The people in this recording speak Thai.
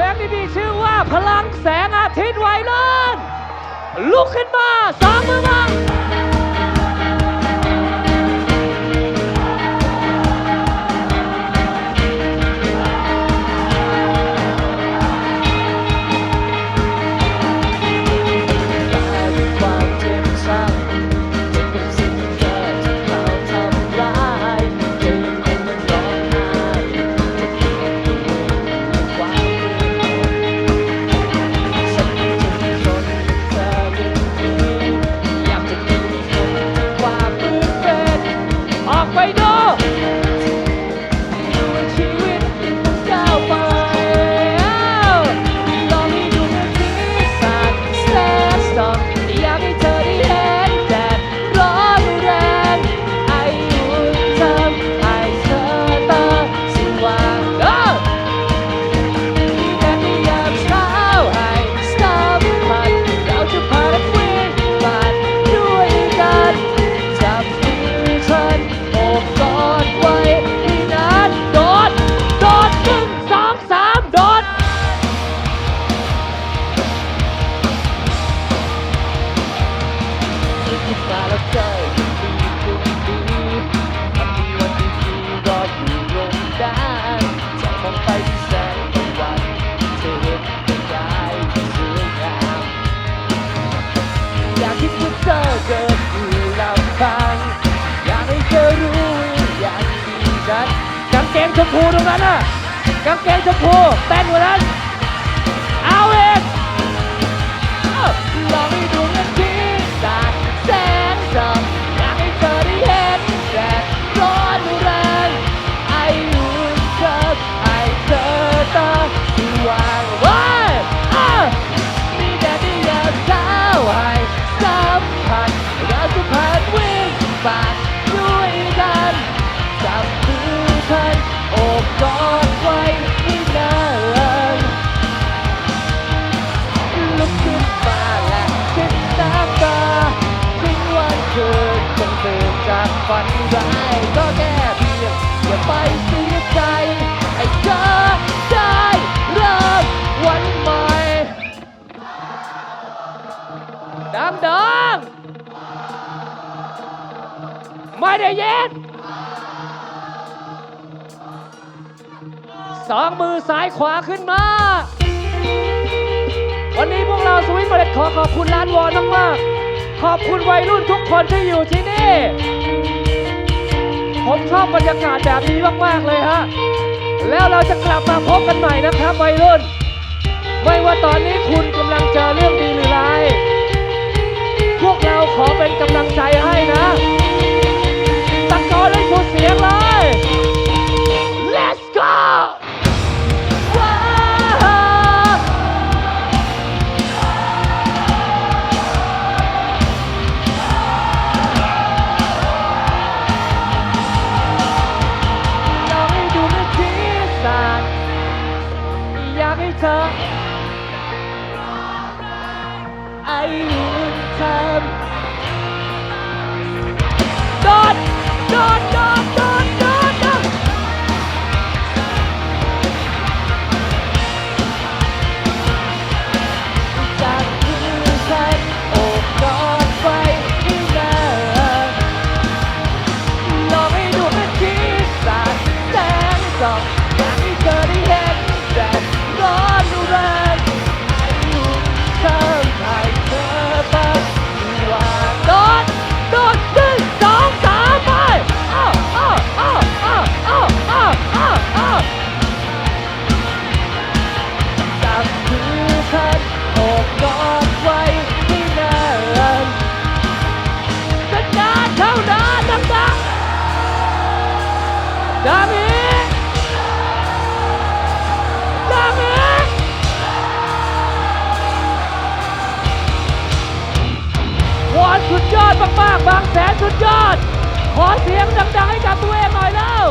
แบงที่มีชื่อว่าพลังแสงอาทิตย์ไวรุ่นลุกขึ้นมาสองมือมา ตื่นขึ้นมาแล้วใจดีขึ้นดีมันมีวันดีๆรออยู่ตรงนั้นใจมองไปที่แสงตะวันเธอเห็นเป็นกายที่สวยงามอยากคิดว่าเธอเกิดอยู่ลำพังอยากให้เธอรู้อย่างดีฉันกางเกงชมพูตรงนั้นน่ะกางเกงชมพูเต้นว่านั้น ตื่นจากฝันร้ายก็แค่เพียงอย่าไปเสียใจให้เธอได้เริ่มวันใหม่ดังดังๆไม่ได้ยินสองมือซ้ายขวาขึ้นมาวันนี้พวกเราสวิตเมล็ดขอขอบคุณร้านวอนมากๆ ขอบคุณวัยรุ่นทุกคนที่อยู่ที่นี่ ผมชอบบรรยากาศแบบนี้มาก ๆ เลยฮะ แล้วเราจะกลับมาพบกันใหม่นะครับวัยรุ่น ไม่ว่าตอนนี้คุณกำลังเจอเรื่องดีหรือร้าย พวกเราขอเป็นกำลัง เธอได้เห็นแดดร้อนแรงให้เธอบ้างว่าโดดโดดหนึ่งสองสามไปอ้าวอ้าวอ้าวอ้าวอ้าวอ้าวอ้าวอ้าวจับมือฉันโอบกอดไว้ให้นานสัญญาเท่านั้นดังดังดั สุดยอดมากๆ บางแสนสุดยอด ขอเสียงดังๆให้กับตัวเองหน่อยแล้ว